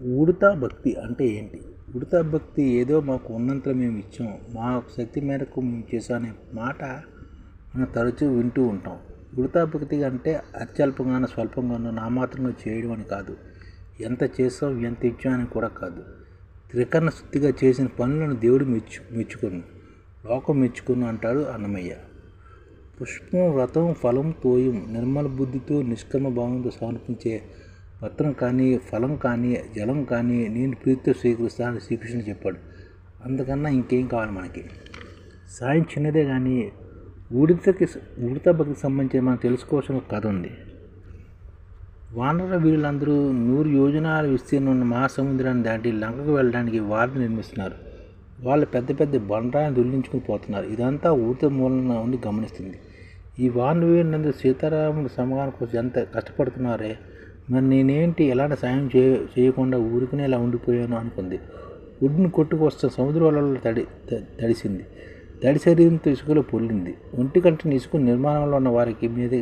ఉడతా భక్తి అంటే ఏంటి? ఉడతా భక్తి ఏదో మాకు ఉన్నంతలో మేము ఇచ్చాం. మా శక్తి మేరకు మేము చేసాం అనే మాట మనం తరచూ వింటూ ఉంటాం. ఉడతా భక్తి అంటే అత్యల్పంగానో స్వల్పంగానో నామాత్రంగా చేయడం అని కాదు. ఎంత చేసాం ఎంత ఇచ్చాం అని కూడా కాదు. త్రికరణ శుద్ధిగా చేసిన పనులను దేవుడు మెచ్చు మెచ్చుకును. లోకం మెచ్చుకును అంటాడు అన్నమయ్య. పుష్పం వ్రతం ఫలం తోయం నిర్మల బుద్ధితో నిష్కర్మ భావంతో సమర్పించే పత్రం కానీ ఫలం కానీ జలం కానీ నేను ప్రీతితో స్వీకరిస్తానని శ్రీకృష్ణుడు చెప్పాడు. అందుకన్నా ఇంకేం కావాలి మనకి? సాయం చిన్నదే కానీ ఉడితకి ఉడత భక్తికి సంబంధించి మనం తెలుసుకోవాల్సిన ఒక కథ ఉంది. వానర వీరులందరూ నూరు యోజనాల విస్తీర్ణం ఉన్న మహాసముద్రాన్ని దాటి లంకకు వెళ్ళడానికి వారిని నిర్మిస్తున్నారు. వాళ్ళు పెద్ద పెద్ద బండరాన్ని దుల్లించుకుని పోతున్నారు. ఇదంతా ఊత మూలన ఉండి గమనిస్తుంది. ఈ వానర వీరులందరూ సీతారాముడు సమగానికి కోసం ఎంత కష్టపడుతున్నారే? మరి నేనేంటి ఎలాంటి సాయం చేయ చేయకుండా ఊరికనే ఇలా ఉండిపోయాను అనుకుంది. ఉడ్డును కొట్టుకొస్తే సముద్ర వలలో తడి తడిసింది. తడి శరీరంతో ఇసుకలో పొల్లింది. ఒంటి కంటిని ఇసుక నిర్మాణంలో ఉన్న వారికి మీద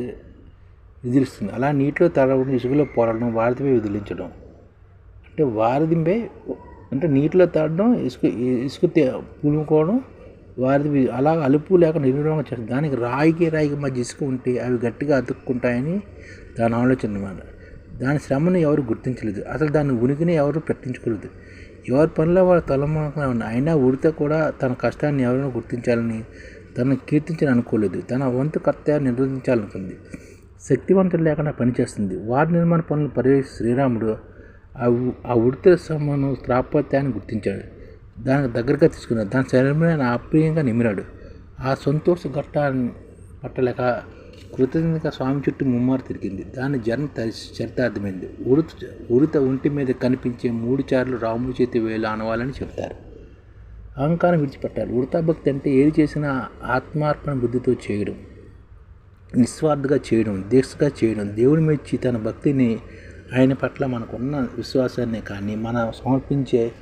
విదిలిస్తుంది. అలా నీటిలో తడవడం ఇసుకలో పోరడం వారిదిపై విదిలించడం. అంటే వారిదిపై అంటే నీటిలో తడడం ఇసుక ఇసుక పులుముకోవడం వారిది అలా అలుపు లేక నిర్మాణం చేస్తుంది. దానికి రాయికి రాయికి మధ్య ఇసుక ఉంటే అవి గట్టిగా అతుక్కుంటాయని దాని ఆలోచన అన్నమాట. దాని శ్రమను ఎవరు గుర్తించలేదు. అసలు దాని ఉనికిని ఎవరు పట్టించుకోలేదు ఎవరి పనిలో వాళ్ళు తలమాకనే అయినా ఉడితే కూడా తన కష్టాన్ని ఎవరైనా గుర్తించాలని తనను కీర్తించని అనుకోలేదు. తన వంతు కర్తవ్యాన్ని నిర్వహించాలనుకుంది శక్తివంతులు లేకుండా పనిచేస్తుంది. వారి నిర్మాణ పనులు పర్యవేక్షి శ్రీరాముడు ఆ ఆ ఉడితే సమ్మను స్థాపత్యాన్ని గుర్తించాడు. దానికి దగ్గరగా తీసుకున్నాడు. దాని శరీరమైన అప్రియంగా నిమిరాడు. ఆ సంతోష ఘట్టాన్ని పట్టలేక కృతజ్ఞత స్వామి చుట్టూ ముమ్మారు తిరిగింది. దాని జన్మ చరితార్థమైంది. ఉడత ఉడత ఒంటి మీద కనిపించే మూడు చార్లు రాముడి చేతి వేలు అనవాలని చెప్తారు అహంకారం విడిచిపెట్టారు ఉడతా భక్తి అంటే ఏది చేసినా ఆత్మార్పణ బుద్ధితో చేయడం నిస్వార్థగా చేయడం దీక్షగా చేయడం. దేవుడి మెచ్చి తన భక్తిని ఆయన పట్ల మనకున్న విశ్వాసాన్ని కానీ మనం సమర్పించే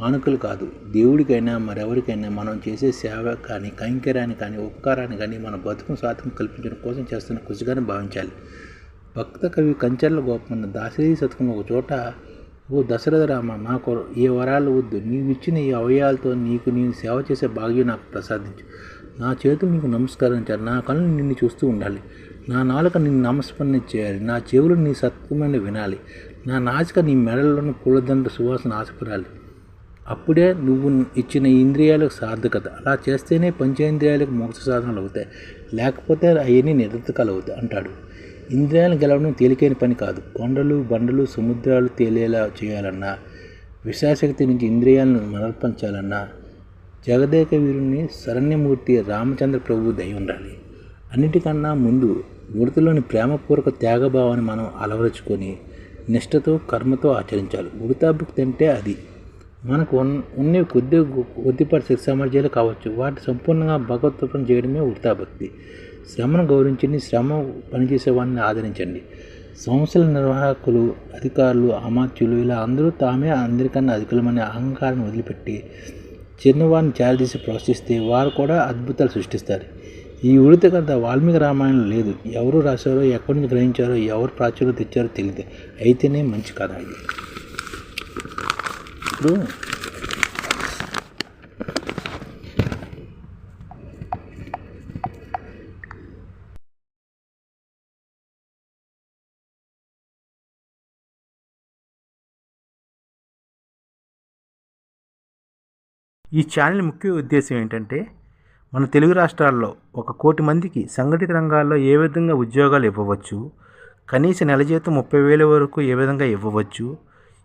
కానుకలు కాదు. దేవుడికైనా మరెవరికైనా మనం చేసే సేవ కానీ కైంకర్యాన్ని కానీ ఉపకారాన్ని కానీ మన బతుకును స్వాతంత్రం కల్పించడం కోసం చేస్తున్న కృషిగానే భావించాలి. భక్త కవి కంచర్ల గోపన్న దాసరి శతకం ఒక చోట ఓ దశరథ రామ నాకు ఏ వరాలు వద్దు. నీవు ఇచ్చిన ఈ అవయాలతో నీకు నేను సేవ చేసే భాగ్యం నాకు ప్రసాదించు. నా చేతులు నీకు నమస్కరించాలి నా కళ్ళు నిన్ను చూస్తూ ఉండాలి. నా నాలుక నిన్ను నమస్మరణ చేయాలి. నా చెవులు నీ సత్వమైన వినాలి. నా నాచిక నీ మెడలోని పూలదండ సువాసన ఆశపడాలి. అప్పుడే నువ్వు ఇచ్చిన ఇంద్రియాలకు సార్థకత. అలా చేస్తేనే పంచేంద్రియాలకు మోక్ష సాధనలు అవుతాయి. లేకపోతే అవన్నీ నిరర్థకాలు అవుతాయి అంటాడు. ఇంద్రియాలను గెలవడం తేలికైన పని కాదు. కొండలు బండలు సముద్రాలు తేలేలా చేయాలన్నా విశాశక్తి నుంచి ఇంద్రియాలను మనర్పించాలన్నా జగదేక వీరుని శరణ్యమూర్తి రామచంద్ర ప్రభు దయ ఉండాలి. అన్నిటికన్నా ముందు ఉడతలోని ప్రేమపూర్వక త్యాగభావాన్ని మనం అలవరుచుకొని నిష్ఠతో కర్మతో ఆచరించాలి. ఉడతా భక్తి అంటే అది. మనకు ఉన్న కొద్ది కొద్దిపాటి శక్తి సామర్థ్యాలు కావచ్చు. వాటి సంపూర్ణంగా భగవత్వం చేయడమే వృత్తాభక్తి. శ్రమను గౌరవించండి శ్రమ పనిచేసే వారిని ఆదరించండి. సంస్థల నిర్వాహకులు అధికారులు అమాత్యులు ఇలా అందరూ తామే అందరికన్నా అధికులమనే అహంకారాన్ని వదిలిపెట్టి చిన్నవారిని చాలదీసి ప్రోత్సహిస్తే వారు కూడా అద్భుతాలు సృష్టిస్తారు. ఈ ఉడిత కథ వాల్మీకి రామాయణం లేదు. ఎవరు రాశారో ఎక్కడి నుంచి గ్రహించారో ఎవరు ప్రాచుర్యం తెచ్చారో తెలియదు అయితేనే మంచి కథ ఇది. ఇప్పుడు ఈ ఛానల్ ముఖ్య ఉద్దేశం ఏంటంటే మన తెలుగు రాష్ట్రాల్లో ఒక కోటి మందికి సంఘటిత రంగాల్లో ఏ విధంగా ఉద్యోగాలు ఇవ్వవచ్చు కనీస నెల జీతం ముప్పై వేల వరకు ఏ విధంగా ఇవ్వవచ్చు